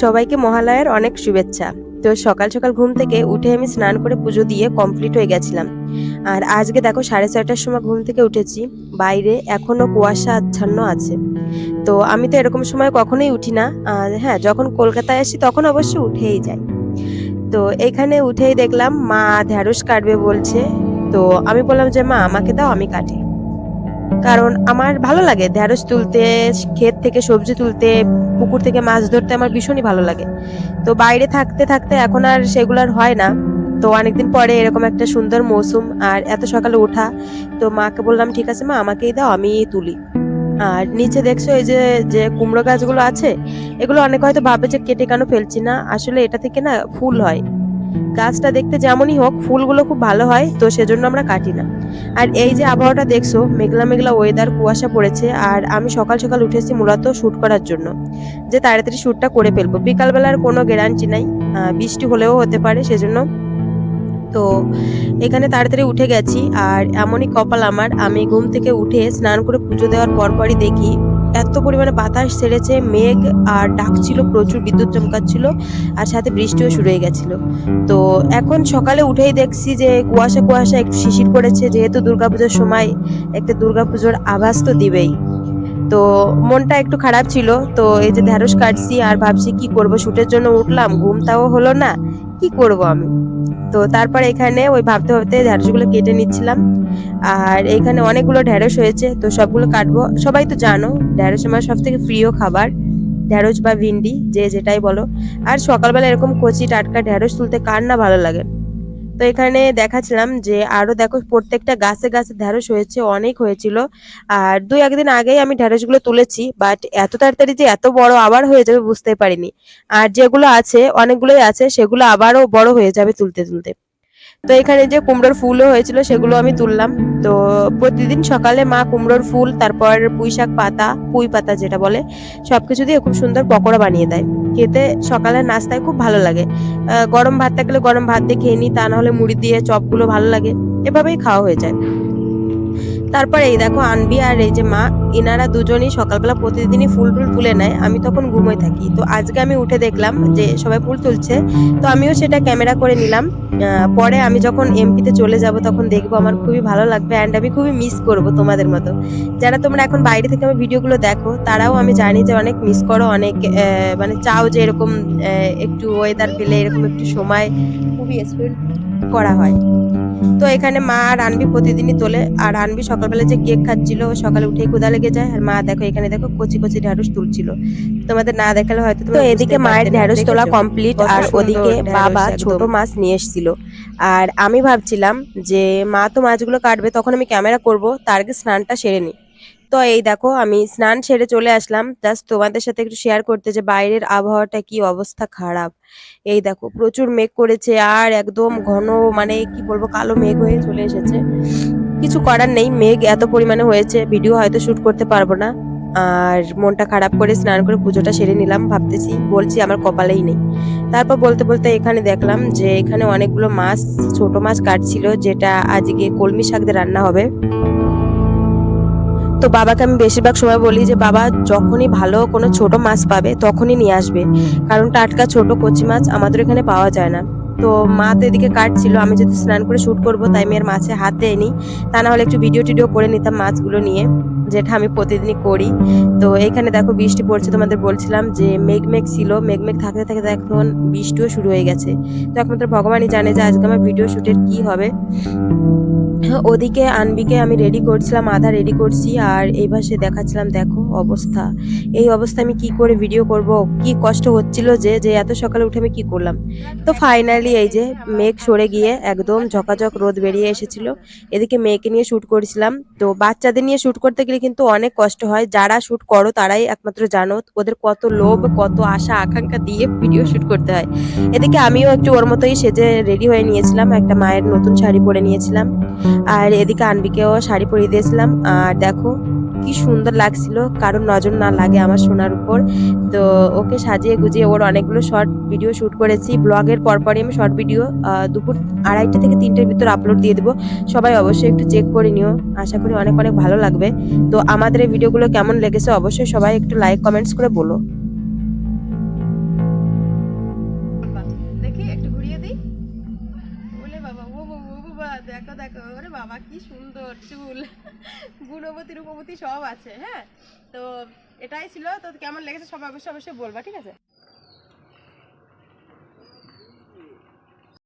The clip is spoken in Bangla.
সবাইকে মহালয়ার অনেক শুভেচ্ছা। তো সকাল সকাল ঘুম থেকে উঠে আমি স্নান করে পুজো দিয়ে কমপ্লিট হয়ে গেছিলাম। আর আজকে দেখো সাড়ে ছয়টার সময় ঘুম থেকে উঠেছি। বাইরে এখনও কুয়াশা আচ্ছন্ন আছে। তো আমি তো এরকম সময় কখনোই উঠি না। আর হ্যাঁ যখন কলকাতায় আসি তখন অবশ্য উঠেই যাই। তো এখানে উঠেই দেখলাম মা ঢ্যাঁড়স কাটবে বলছে। তো আমি বললাম যে, মা, আমাকে দাও, আমি কাটি। কারণ আমার ভালো লাগে ঢ্যাঁড়স তুলতে, ক্ষেত থেকে সবজি তুলতে, পুকুর থেকে মাছ ধরতে আমার ভীষণই ভালো লাগে। তো বাইরে থাকতে থাকতে এখন আর সেগুলো আর হয় না। তো অনেকদিন পরে এরকম একটা সুন্দর মৌসুম আর এত সকালে ওঠা। তো মাকে বললাম, ঠিক আছে মা, আমাকেই দাও আমি তুলি। আর নিচে দেখছ এই যে যে কুমড়ো গাছগুলো আছে, এগুলো অনেকে হয়তো ভাবে যে কেটে কেন ফেলছি না। আসলে এটা থেকে না ফুল হয়। গাছটা দেখতে যেমনই হোক, ফুলগুলো খুব ভালো হয়, তো সেজন্য আমরা কাটি না। আর এই যে আবহাওয়াটা দেখছ, মেঘলা মেঘলা ওয়েদার কুয়াশা পড়েছে, আর আমি সকাল সকাল উঠেছি মূলত শ্যুট করার জন্য, যে তাড়াতাড়ি শ্যুটটা করে ফেলব। বিকালবেলার কোনো গ্যারান্টি নাই বৃষ্টি হলেও হতে পারে সেজন্য। তো এখানে তাড়াতাড়ি উঠে গেছি, আর এমনই কপাল আমার, আমি ঘুম থেকে উঠে স্নান করে পুজো দেওয়ার পরপরই দেখি এত পরিমাণে বাতাস ছেড়েছে, মেঘ আর ডাকছিল প্রচুর বিদ্যুৎ চমকাচ্ছিল আর সাথে বৃষ্টিও শুরু হয়ে গেছিল। তো এখন সকালে উঠেই দেখছি যে কুয়াশা কুয়াশা একটু শিশির পড়েছে যেহেতু দুর্গাপুজোর সময় একটা দুর্গাপুজোর আভাস তো দিবেই। তো মনটা একটু খারাপ ছিল, তো এই যে ঢ্যাঁড়স কাটছি আর ভাবছি কি করব, শুটের জন্য উঠলাম ঘুমটাও হলো না, কি করব আমি? তো তারপর এখানে ওই ভাবতে ভাবতে ঢ্যাঁড়সগুলো কেটে নিচ্ছিলাম, আর এখানে অনেকগুলো ঢ্যাঁড়স হয়েছে, তো সবগুলো কাটবো। সবাই তো জানো ঢ্যাঁড়স আমার সব থেকে প্রিয় খাবার ঢ্যাঁড়স বা ভিন্ডি, যে যেটাই বলো। আর সকালবেলা এরকম কচি টাটকা ঢ্যাঁড়স তুলতে কার না ভালো লাগে? তো এখানে দেখাচ্ছিলাম যে আরও দেখো প্রত্যেকটা গাছে গাছে ঢেঁড়স হয়েছে, অনেক হয়েছিল। আর দুই একদিন আগেই আমি ঢ্যাঁড়সগুলো তুলেছি বাট এত তাড়াতাড়ি যে এত বড় আবার হয়ে যাবে বুঝতে পারিনি। আর যেগুলো আছে, অনেকগুলোই আছে, সেগুলো আবারও বড় হয়ে যাবে তুলতে তুলতে। তো এখানে যে কুমড়োর ফুলও হয়েছিল সেগুলো আমি তুললাম। তো প্রতিদিন সকালে মা কুমড়োর ফুল, তারপর পুঁই শাক পাতা, পুঁই পাতা যেটা বলে, সবকিছু দিয়ে খুব সুন্দর পকোড়া বানিয়ে দেয়। খেতে সকালের নাস্তায় খুব ভালো লাগে। গরম ভাত থাকলে গরম ভাত দিয়ে খেয়ে নিই, তা না হলে মুড়ি দিয়ে চপগুলো ভালো লাগে। এভাবেই খাওয়া হয়ে যায়। তারপর এই দেখো আনবি আর এই যে মা, এনারা দুজনই সকালবেলা প্রতিদিনই ফুল টুল তুলে নেয়, আমি তখন ঘুমোয় থাকি। তো আজকে আমি উঠে দেখলাম যে সবাই ফুল তুলছে, তো আমিও সেটা ক্যামেরা করে নিলাম। পরে আমি যখন এমপিতে চলে যাব তখন দেখব আমার খুবই ভালো লাগবে অ্যান্ড আমি খুবই মিস করব তোমাদের মতো। যারা তোমরা এখন বাইরে থেকে আমার ভিডিওগুলো দেখো, তারাও আমি জানি যে অনেক মিস করো, অনেক মানে চাও যে এরকম একটু ওয়েদার পেলে এরকম একটু সময় খুবই স্পেন্ড করা হয়। তো এখানে মা আর আনবি প্রতিদিনই তোলে। আর আনবি সকালবেলা যে কেক খাচ্ছিল সকালে উঠে ক্ষুদা লেগে যায়। আর মা দেখো এখানে দেখো কচি কচি ঢ্যাঁড়স তুলছিল। তোমাদের না দেখালে হয়তো তো এদিকে মায়ের ঢ্যাঁড়স তোলা কমপ্লিট আর ওদিকে বাবা ছোট মাছ নিয়ে এসেছিল। আর আমি ভাবছিলাম যে মা তো মাছগুলো কাটবে তখন আমি ক্যামেরা করব তার আগে স্নানটা সেরে নিই তো এই দেখো, আমি স্নান সেরে চলে আসলাম। জাস্ট তোমাদের সাথে একটু শেয়ার করতে যে বাইরের আবহাওয়াটা কি অবস্থা খারাপ। এই দেখো, প্রচুর মেঘ করেছে আর একদম ঘন মানে কি বলব, কালো মেঘ হয়ে চলে এসেছে। কিছু করার নেই, মেঘ এত পরিমাণে হয়েছে ভিডিও হয়তো শুট করতে পারব না। আর মনটা খারাপ করে স্নান করে পুজোটা সেরে নিলাম, ভাবতেছি, বলছি আমার কপালেই নেই। তারপর বলতে বলতে এখানে দেখলাম যে এখানে অনেকগুলো মাছ, ছোট মাছ কাটছিল, যেটা আজকে কলমি শাক দিয়ে রান্না হবে। তো বাবাকে আমি বেশিরভাগ সময় বলি যে বাবা যখনই ভালো কোনো ছোট মাছ পাবে তখনই নিয়ে আসবে। কারণ টাটকা ছোট কচি মাছ আমাদের এখানে পাওয়া যায় না। তো মা তো এদিকে কাটছিল, আমি যদি স্নান করে শ্যুট করব, তাই আমি আর মাছে হাত দেয়নি। তা না হলে একটু ভিডিও টিডিও করে নিতাম মাছগুলো নিয়ে, যেটা আমি প্রতিদিনই করি। তো এখানে দেখো বৃষ্টি পড়ছে, তোমাদের বলছিলাম যে মেঘ মেঘ ছিল, মেঘ মেঘ থাকতে থাকতে এখন বৃষ্টিও শুরু হয়ে গেছে। তো একমাত্র ভগবানই জানে যে আজকে আমার ভিডিও শ্যুটের কি হবে। ওদিকে আনবিকে আমি রেডি করছিলাম, আধা রেডি করছি, আর এই পাশে দেখাচ্ছিলাম, দেখো অবস্থা। এই অবস্থা আমি কি করে ভিডিও করব? কি কষ্ট হচ্ছিল যে যে এত সকালে উঠে আমি কি করলাম? তো ফাইনালি এই যে মেঘ সরে গিয়ে একদম ঝকাঝক রোদ বেরিয়ে এসেছিল। এদিকে মেয়েকে নিয়ে শ্যুট করেছিলাম। তো বাচ্চাদের নিয়ে শ্যুট করতে গেলে কিন্তু অনেক কষ্ট হয়। যারা শ্যুট করো, তারাই একমাত্র জানো। ওদের কত লোভ, কত আশা, আকাঙ্ক্ষা দিয়ে ভিডিও শ্যুট করতে হয়। এদিকে আমিও একটু ওর মতোই সেজে রেডি হয়ে নিয়েছিলাম। একটা মায়ের নতুন শাড়ি পরে নিয়েছিলাম। আর এদিকে আনবিকেও শাড়ি পরিয়ে দিয়েছিলাম। আর দেখো কি সুন্দর লাগছিল কারোর নজর না লাগে আমার শোনার উপর তো ওকে সাজিয়ে গুজিয়ে ওর অনেকগুলো শর্ট ভিডিও শ্যুট করেছি ব্লগের পরপরই আমি শর্ট ভিডিও দুপুর আড়াইটা থেকে তিনটের ভিতর আপলোড দিয়ে দেবো সবাই অবশ্যই একটু চেক করে নিও আশা করি অনেক অনেক ভালো লাগবে তো আমাদের এই ভিডিওগুলো কেমন লেগেছে অবশ্যই সবাই একটু লাইক কমেন্টস করে বলো দেখো দেখো ওরে বাবা কি সুন্দর চুল গুণবতী, রূপবতী সব আছে হ্যাঁ? তো এটাই ছিল। তো কেমন লেগেছে সবাই অবশ্যই অবশ্যই বলবা, ঠিক আছে?